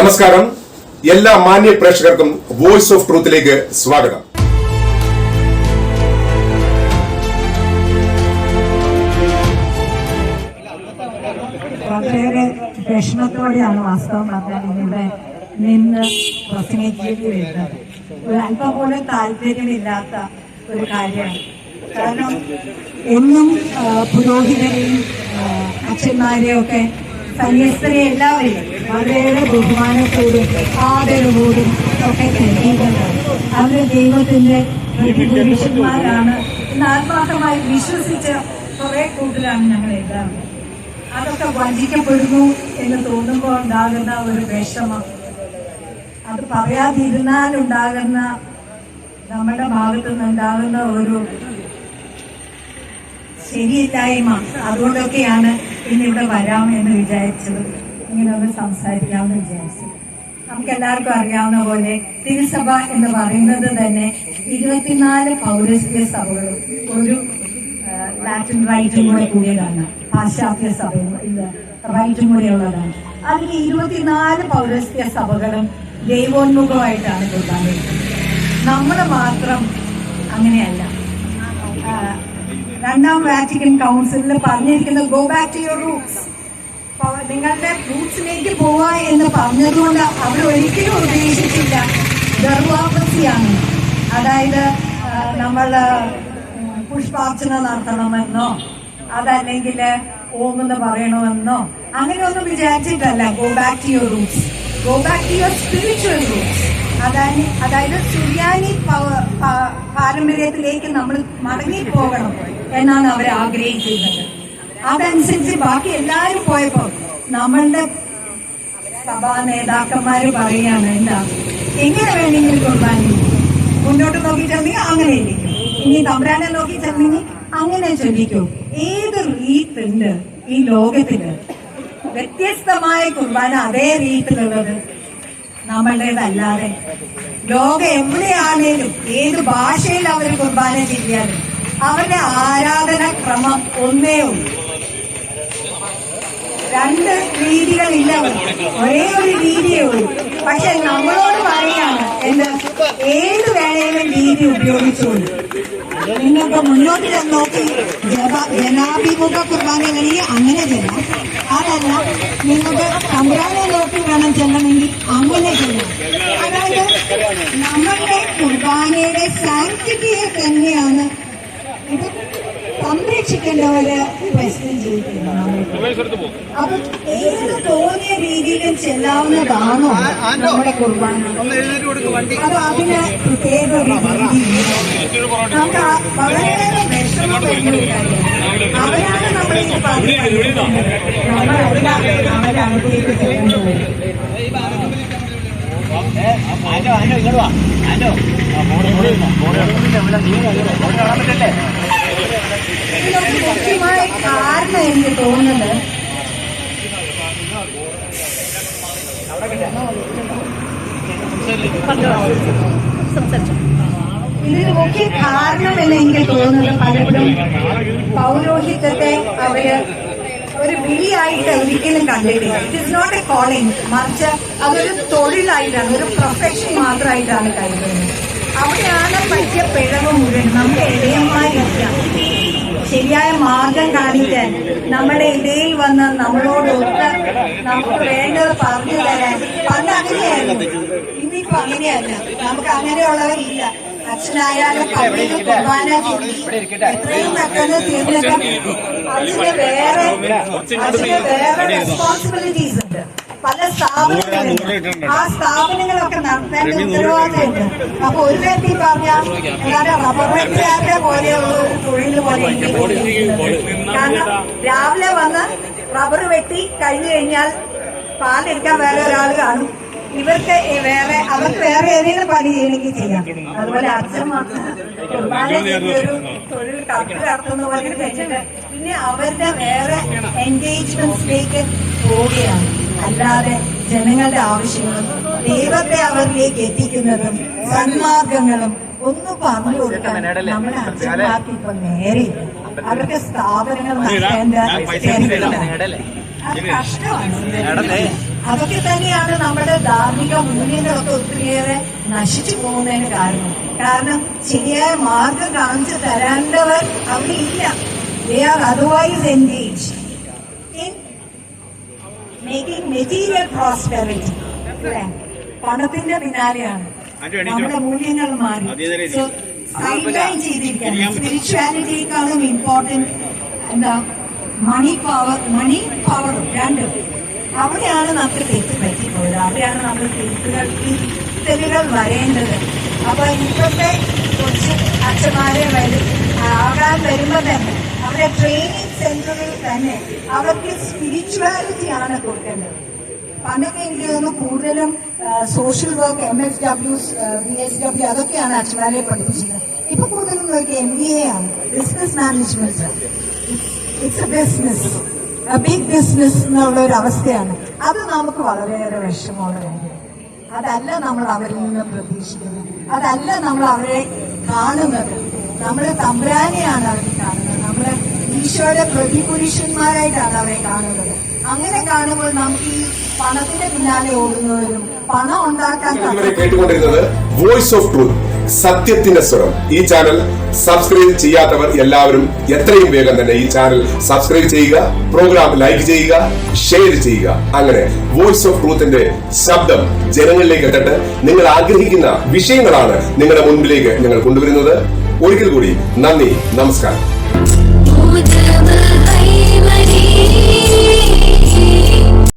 നമസ്കാരം. എല്ലാ മാന്യ പ്രേക്ഷകർക്കും വോയിസ് ഓഫ് ട്രൂത്തിലേക്ക് സ്വാഗതം. വളരെയേറെ വിഷമത്തോടെയാണ് വാസ്തവം പറഞ്ഞാൽ ഇവിടെ നിന്ന് പ്രസംഗിക്കേണ്ടി വരുന്നത്. ഒരു അല്പം പോലും താല്പര്യമില്ലാത്ത ഒരു കാര്യമാണ്. കാരണം എന്നും പുരോഹിതരെയും അച്ഛന്മാരെയും ഒക്കെ സന്യസ്തരെ എല്ലാവരെയും വളരെയേറെ ബഹുമാനത്തോടും ആദരവോടും ഒക്കെ കരുതിയിട്ടുണ്ട് അവർ ദൈവത്തിന്റെ പുരുഷന്മാരാണ് എന്ന് ആത്മാർത്ഥമായി വിശ്വസിച്ച കുറെ കൂട്ടരാണ് ഞങ്ങൾ എല്ലാവരും അതൊക്കെ വഞ്ചിക്കപ്പെടുന്നു എന്ന് തോന്നുമ്പോൾ ഉണ്ടാകുന്ന ഒരു വിഷമം അത് പറയാതിരുന്നാൽ ഉണ്ടാകുന്ന നമ്മുടെ ഭാഗത്തു നിന്നുണ്ടാകുന്ന ഒരു ശരിയില്ലായ്മ അതുകൊണ്ടൊക്കെയാണ് ഇന്നിവിടെ വരാം എന്ന് വിചാരിച്ചത്. ഇങ്ങനെ ഒന്ന് സംസാരിക്കാമെന്ന് വിചാരിച്ചു. നമുക്ക് എല്ലാവർക്കും അറിയാവുന്ന പോലെ തിരുസഭ എന്ന് പറയുന്നത് തന്നെ ഇരുപത്തിനാല് പൗരസ്ത്യ സഭകളും ഒരു ലാറ്റിൻ റൈറ്റും കൂടെ കൂടിയതാണ്. പാശ്ചാത്യ സഭയും റൈറ്റും കൂടെ ഉള്ളതാണ്. അതിൽ ഇരുപത്തിനാല് പൗരസ്ത്യ സഭകളും ദൈവോന്മുഖമായിട്ടാണ് കൂട്ടാൻ നമ്മൾ മാത്രം അങ്ങനെയല്ല. രണ്ടാം വാറ്റിക്കൻ കൗൺസിലിൽ പറഞ്ഞിരിക്കുന്നത് go back to your roots നിങ്ങളുടെ റൂട്ട്സിലേക്ക് പോവാ എന്ന് പറഞ്ഞതുകൊണ്ട് അവർ ഒരിക്കലും ഉദ്ദേശിച്ചില്ല ഗർഭാപസിയാണ് അതായത് നമ്മൾ പുഷ്പാർച്ചന നടത്തണമെന്നോ അതല്ലെങ്കിൽ ഓമെന്ന് പറയണമെന്നോ അങ്ങനെയൊന്നും വിചാരിച്ചിട്ടല്ല. Go back to your roots go back to your spiritual roots അതായത് അതായത് പാരമ്പര്യത്തിലേക്ക് നമ്മൾ മടങ്ങി പോകണം എന്നാണ് അവർ ആഗ്രഹിക്കുന്നത്. അതനുസരിച്ച് ബാക്കി എല്ലാവരും പോയപ്പോ നമ്മളുടെ സഭാ നേതാക്കന്മാർ പറയാണ് എന്താ എങ്ങനെ വേണമെങ്കിലും കുർബാന മുന്നോട്ട് നോക്കി ചെന്നി അങ്ങനെ ഇരിക്കും. ഇനി തമ്പ്രാനെ നോക്കി ചെന്നി അങ്ങനെ ചൊല്ലിക്കും ഏത് റീത്ത് ഉണ്ട് ഈ ലോകത്തിൽ വ്യത്യസ്തമായ കുർബാന അതേ റീത്തിലുള്ളത് നമ്മളുടേതല്ലാതെ. ലോകം എവിടെയാണേലും ഏത് ഭാഷയിൽ അവർ കുർബാന ചെയ്യാനും അവരുടെ ആരാധന ക്രമം ഒന്നേ ഉള്ളൂ. രണ്ട് രീതികളില്ല ഒരേ ഒരു രീതിയേ ഉള്ളൂ. പക്ഷെ നമ്മളോട് പറയാണ് എന്ത് ഏത് വേണേലും രീതി ഉപയോഗിച്ചോളൂ നിങ്ങൾക്ക് മുന്നോട്ട് നോക്കി. ജനാഭിമുഖ കുർബാനകളിൽ അങ്ങനെ ചെയ്യാം. അതല്ല നിങ്ങൾക്ക് തമ്പുരാനെ നോക്കി വേണം ചെല്ലണമെങ്കിൽ അങ്ങനെ ചെല്ലണം അതായത് നമ്മളുടെ കുർബാനയുടെ സാങ്ക്ടിറ്റിയെ തന്നെയാണ് ഇത് സംരക്ഷിക്കേണ്ടവര് പ്രശ്നം ചെയ്തിട്ടുണ്ട് അപ്പൊ ഏത് തോന്നിയ രീതിയിലും ചെല്ലാവുന്നതാണോ നമ്മുടെ കുർബാന? അത് അതിന് പ്രത്യേക ഒരു രീതി നമുക്ക് വളരെയേറെ വിഷമം ഒരു അവരാണ് നമ്മളെ ഈ പറഞ്ഞു പഠിപ്പിക്കുന്നത്. നമ്മൾ അതിന് അവരുടെ അടുത്തേക്ക് ചെല്ലുന്നത് ആന്റോ ആന്റോ ഇങ്ങോട്ട് വാ ആന്റോ ഇതിനൊക്കെ മുഖ്യമായ കാരണം എനിക്ക് തോന്നുന്നത് ഇതിന് മുഖ്യ കാരണം എന്ന് എനിക്ക് തോന്നുന്നത്? പലപ്പോഴും പൗരോഹിത്യത്തെ അവർ ഒരു വിളിയായിട്ട് ഒരിക്കലും കണ്ടിട്ടില്ല. It is not a calling മറിച്ച് അതൊരു തൊഴിലായിട്ടാണ് ഒരു പ്രൊഫഷൻ മാത്രമായിട്ടാണ് കരുതുന്നത്. അവിടെയാണ് പറ്റിയ പിഴവ് മുഴുവൻ. നമ്മുടെ ഇടയന്മാരില്ല ശരിയായ മാർഗം കാണിക്കാൻ നമ്മുടെ ഇടയിൽ വന്ന് നമ്മളോടൊത്ത് നമുക്ക് വേണ്ടത് പറഞ്ഞു തരാൻ പണ്ട് അങ്ങനെയായിരുന്നു. ഇന്നിപ്പോ അങ്ങനെയല്ല. നമുക്ക് അങ്ങനെയുള്ളവരില്ല. അച്ഛനായാലും പള്ളിയിൽ കുർബാന എത്രയും പെട്ടെന്ന് തീർന്നിട്ടും വേറെ അതിന് വേറെ റെസ്പോൺസിബിലിറ്റീസ് ഉണ്ട്. പല ആ സ്ഥാപനങ്ങളൊക്കെ നടത്തേണ്ട ഉത്തരവാദിത്തമുണ്ട്. അപ്പൊ ഒരു വ്യക്തി പറഞ്ഞാൽ പോലെയുള്ള ഒരു തൊഴിൽ പോലെ. കാരണം രാവിലെ വന്ന് റബ്ബർ വെട്ടി കഴിഞ്ഞു കഴിഞ്ഞാൽ പാലെടുക്കാൻ വേറെ ഒരാൾ കാണും. ഇവർക്ക് വേറെ അവർക്ക് വേറെ ഏതെങ്കിലും പണി എനിക്ക് ചെയ്യാം. അതുപോലെ അച്ഛൻ ഒരു തൊഴിൽ കറക്റ്റ് നടത്തുന്ന പോലെ വെച്ചിട്ട് പിന്നെ അവരുടെ വേറെ എൻഗേജ്മെന്റ്സിലേക്ക് പോവുകയാണ്. അല്ലാതെ ജനങ്ങളുടെ ആവശ്യങ്ങളും ദൈവത്തെ അവരിലേക്ക് എത്തിക്കുന്നതും സന്മാർഗങ്ങളും ഒന്നും പറഞ്ഞു കൊടുക്കാൻ നമ്മുടെ അച്ഛന്മാർക്ക് ഇപ്പൊ നേരെയില്ല. അവർക്ക് സ്ഥാപനങ്ങൾ നടത്തേണ്ട കഷ്ടമാണ് അതൊക്കെ തന്നെയാണ് നമ്മുടെ ധാർമ്മിക മൂല്യങ്ങളൊക്കെ ഒത്തിരിയേറെ നശിച്ചു പോകുന്നതിന് കാരണം. കാരണം ശരിയായ മാർഗം കാണിച്ചു തരേണ്ടവർ അവിടെ ഇല്ല. They are otherwise engage in making material prosperity പണത്തിന്റെ പിന്നാലെയാണ്. നമ്മുടെ മൂല്യങ്ങൾ മാറി. സൈഡ് ലൈൻ ചെയ്തിരിക്കുകയാണ്. സ്പിരിച്വാലിറ്റിയേക്കാളും ഇമ്പോർട്ടന്റ് എന്താ? മണി പവർ മണി പവറും രണ്ടും. അവിടെയാണ് നമുക്ക് തെറ്റ് പറ്റിപ്പോയത്. അവിടെയാണ് നമ്മൾ തെറ്റുകൾ തിരുത്തലുകൾ വരേണ്ടത്. അപ്പൊ ഇപ്പോഴത്തെ കുറച്ച് അച്ഛന്മാരെ വരും ആകാൻ വരുമ്പോ തന്നെ അവരെ ട്രെയിനിങ് സെന്ററിൽ തന്നെ അവർക്ക് സ്പിരിച്വാലിറ്റി ആണ് കൊടുക്കേണ്ടത്. പണ്ടൊക്കെ എനിക്ക് തോന്നുന്നു കൂടുതലും social work M S W B S W അതൊക്കെയാണ് അച്ഛന്മാരെ പഠിപ്പിച്ചത് ഇപ്പൊ കൂടുതലും നോക്കി എം ബി എ ആണ് business management it's a business a big business എന്നുള്ള ഒരു അവസ്ഥയാണ്. അത് നമുക്ക് വളരെയേറെ വിഷമമുള്ള കാര്യമാണ് അതല്ല നമ്മൾ അവരിൽ നിന്ന് പ്രതീക്ഷിക്കുന്നത്. അതല്ല നമ്മൾ അവരെ കാണുന്നത്. നമ്മൾ തമ്പുരാനെയാണ് അവരെ കാണുന്നത്. നമ്മൾ ഈശോയുടെ പ്രതിപുരുഷന്മാരായിട്ടാണ് അവരെ കാണുന്നത്. അങ്ങനെ കാണുമ്പോൾ നമുക്ക് ഈ പണത്തിന്റെ പിന്നാലെ ഓടുന്നവരും പണം ഉണ്ടാക്കാൻ കേട്ടുകൊണ്ടിരുന്നത് വോയിസ് ഓഫ് ട്രൂത്ത് സത്യത്തിന്റെ സ്വരം. ഈ ചാനൽ സബ്സ്ക്രൈബ് ചെയ്യാത്തവർ എല്ലാവരും എത്രയും വേഗം തന്നെ ഈ ചാനൽ സബ്സ്ക്രൈബ് ചെയ്യുക പ്രോഗ്രാം ലൈക്ക് ചെയ്യുക ഷെയർ ചെയ്യുക. അങ്ങനെ വോയിസ് ഓഫ് ട്രൂത്തിന്റെ ശബ്ദം ജനങ്ങളിലേക്ക് എത്തട്ടെ. നിങ്ങൾ ആഗ്രഹിക്കുന്ന വിഷയങ്ങളാണ് നിങ്ങളുടെ മുൻപിലേക്ക് ഞങ്ങൾ കൊണ്ടുവരുന്നത്. ഒരിക്കൽ കൂടി നന്ദി നമസ്കാരം.